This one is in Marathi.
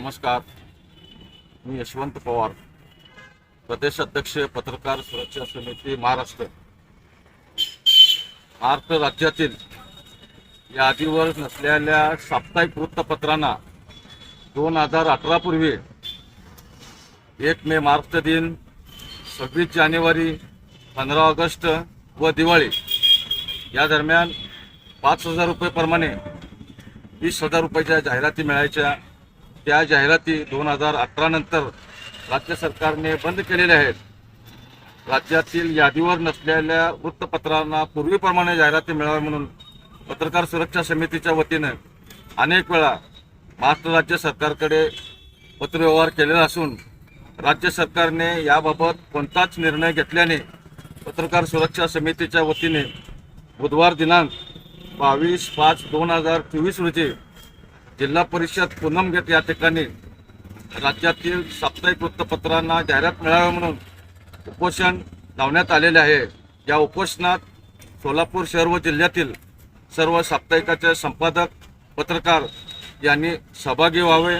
नमस्कार. मी यशवंत पवार प्रदेश अध्यक्ष पत्रकार सुरक्षा समिती महाराष्ट्र. महाराष्ट्र राज्यातील यादीवर नसलेल्या साप्ताहिक वृत्तपत्रांना दोन हजार अठरा पूर्वी एक मे महाराष्ट्र दिन सव्वीस जानेवारी पंधरा ऑगस्ट व दिवाळी या दरम्यान पाच हजार रुपये प्रमाणे वीस हजार रुपयाच्या जाहिराती मिळायच्या. त्या जाहिराती दोन हजार अठरा नंतर राज्य सरकारने बंद केलेल्या आहेत. राज्यातील यादीवर नसलेल्या वृत्तपत्रांना पूर्वीप्रमाणे जाहिराती मिळाव्या म्हणून पत्रकार सुरक्षा समितीच्या वतीनं अनेक वेळा महाराष्ट्र राज्य सरकारकडे पत्रव्यवहार केलेला असून राज्य सरकारने याबाबत कोणताच निर्णय घेतल्याने पत्रकार सुरक्षा समितीच्या वतीने बुधवार दिनांक बावीस पाच दोन हजार चोवीस रोजी जिल्हा परिषद पूनमगेट या ठिकाणी राज्यातील साप्ताहिक वृत्तपत्रांना जाहिरात मिळावी म्हणून उपोषण लावण्यात आलेले आहे. या उपोषणात सोलापूर शहर व जिल्ह्यातील सर्व साप्ताहिकाचे संपादक पत्रकार यांनी सहभागी व्हावे.